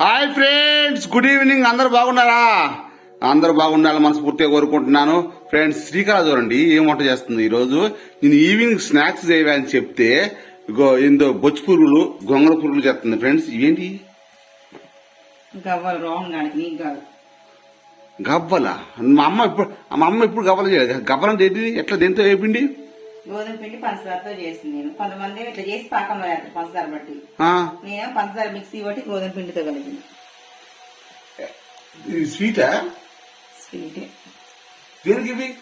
Hi friends good evening. అందరు బాగున్నారా? అందరు బాగుండాలని మనస్ఫూర్తిగా కోరుకుంటున్నాను. ఫ్రెండ్స్ శ్రీకళ చూడండి ఏం వంట చేస్తుంది ఈ రోజు నేను ఈవినింగ్ స్నాక్స్ చేయవని చెప్తే ఇగో ఏందో బొచ్చు పురుగులు గొంగళ పురుగులు చేస్తుంది. ఫ్రెండ్స్ ఇవేంటి? గవ్వలు మా అమ్మ ఇప్పుడు మా అమ్మ ఇప్పుడు గవ్వలు చేయలేదు. గవ్వలు ఏంటి ఎట్లా దేంతో వేపిండి గోధుమ పిండి పంచదారతో చేసింది నేను. కొంతమంది ఇట్లా చేసి పాకంలో వేస్తారు పంచదార బట్టి. నేను పంచదార మిక్సీ బట్టి గోధుమ పిండితో కలిపింది స్వీటా స్వీట్ దేనికి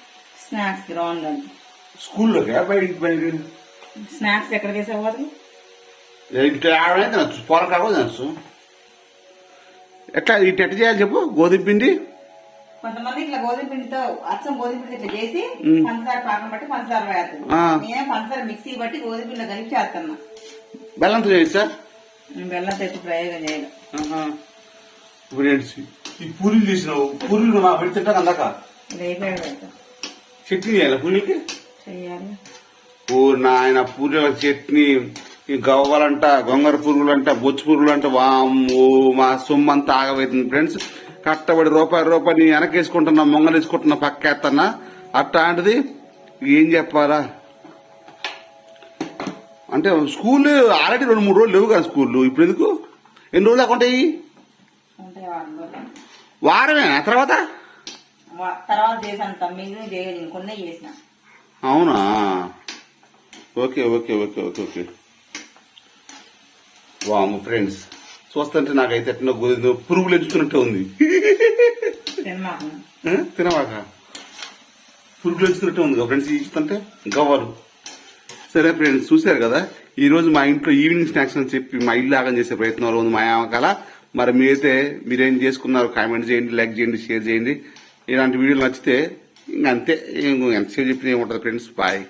స్నాక్స్ రౌండ్ అని. స్కూల్లోకి? బయటికి బయట స్నాక్స్ ఎక్కడ చేసేవారు పొలం కాడ కూడా తినచ్చు. ఎట్లా ఇటు ఎట్లా చేయాలి చెప్పు? గోధుమ పిండి? కొంతమంది ఇట్లా గోధుమ పిండితో అచ్చం గోధుమ పిండి ఇట్లా చేసి. పంచదార పాకం బట్టి పంచదార వేస్తుంది ఆ. నేను పంచదార మిక్సీ బట్టి గోధుమ పిండిలో కలిపి చేస్తున్నా బెల్లంతో చేయొచ్చు సార్. నేను బెల్లంతో ఎక్కువ ప్రయోగం చేయను. ఈ పూరీలు చేసినావు పూరీలు నా పెట్టి తింటాను అందాక. చట్నీ చేయాలి పూరీలకి? ఓ నాయన పూరీల చట్నీ ఈ గవ్వలంట గొంగర పురుగులంట బొచ్చు పురుగులంట వామ్మో మా సొమ్ము అంతా ఆగబోతుంది. ఫ్రెండ్స్ కట్టబడి రూపాయి రూపాయి వెనకేసుకుంటున్నా మొంగలేసుకుంటున్నా పక్కేస్తున్నా అట్లాంటిది ఏం చెప్పాలా? అంటే స్కూల్ ఆల్రెడీ రెండు మూడు రోజులు లేవు కదా స్కూల్. ఇప్పుడు ఎందుకు? ఎన్ని రోజులు దాకా ఉంటాయి. వారమే? తర్వాత? అవునా? Okay okay okay okay okay. వాము ఫ్రెండ్స్. చూస్తుంటే నాకైతే ఎట్లా గోధుమ పురుగులు ఎంచుకున్నట్టే ఉంది? తినవాక? పురుగులు ఎంచుకున్నట్టే ఉంది ఫ్రెండ్స్ ఇస్తుంటే గవ్వలు. సరే ఫ్రెండ్స్ చూశారు కదా? ఈ రోజు మా ఇంట్లో ఈవినింగ్ స్నాక్స్ అని చెప్పి మా ఇల్లు ఆగం చేసే ప్రయత్నంలో ఉంది మా కల. మరి మీరైతే మీరేం చేసుకున్నారు? కామెంట్ చేయండి లైక్ చేయండి షేర్ చేయండి. ఇలాంటి వీడియోలు నచ్చితే ఇంక అంతే. ఇంక ఎంతసేపు చెప్పిన ఏముంటుంది ఫ్రెండ్స్? బాయ్.